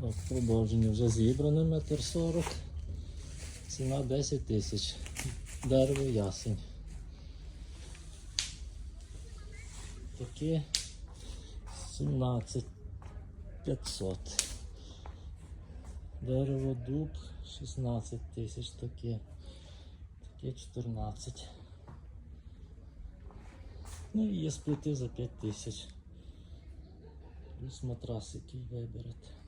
Так, продовження вже зібране, метр сорок. Ціна 10 тисяч. Дерево ясень. Такі 17 500. Дерево дуб 16 тисяч таке. Таке 14. Ну і є сплити за 5 тисяч. Плюс матрас, який виберете.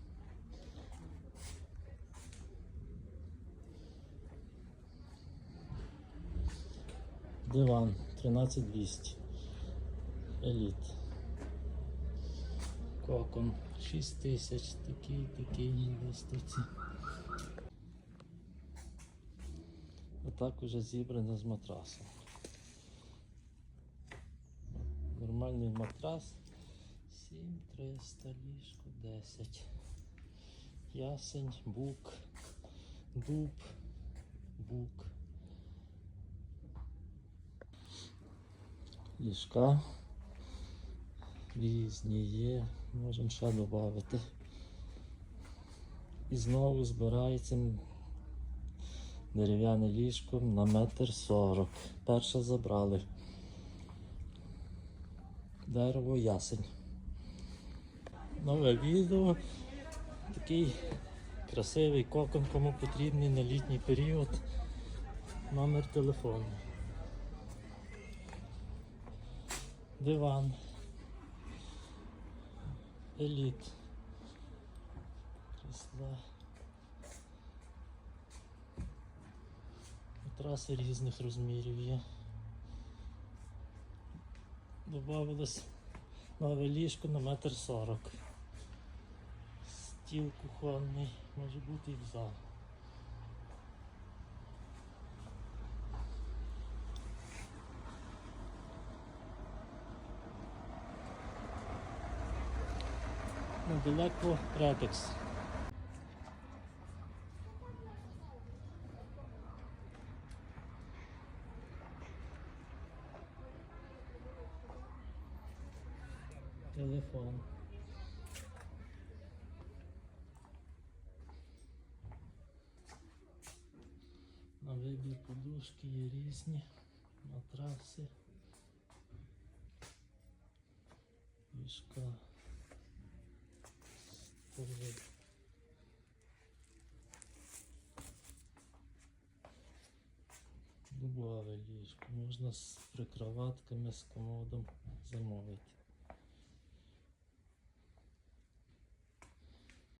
Диван 13200. Еліт. Кокон 6000. Такий, такий виставці. Отак уже зібрано з матрасом. Нормальний матрас 7300 ліжко 10. Ясень, бук, дуб, бук. Ліжка різні є, можемо ще додати. І знову збирається дерев'яне ліжко на метр сорок. Перше забрали. Дерево ясень. Нове відео. Такий красивий кокон, кому потрібний на літній період. Номер телефону. Диван. Еліт. Крісла. Траси різних розмірів є. Добавилось нове ліжко на метр сорок. Стіл кухонний, може бути і в зал. Недалеко Рекекс. Телефон. На вибір подушки є різні, матраси, ліжка, столи. Дубове. Можна з прикроватками, з комодом замовити.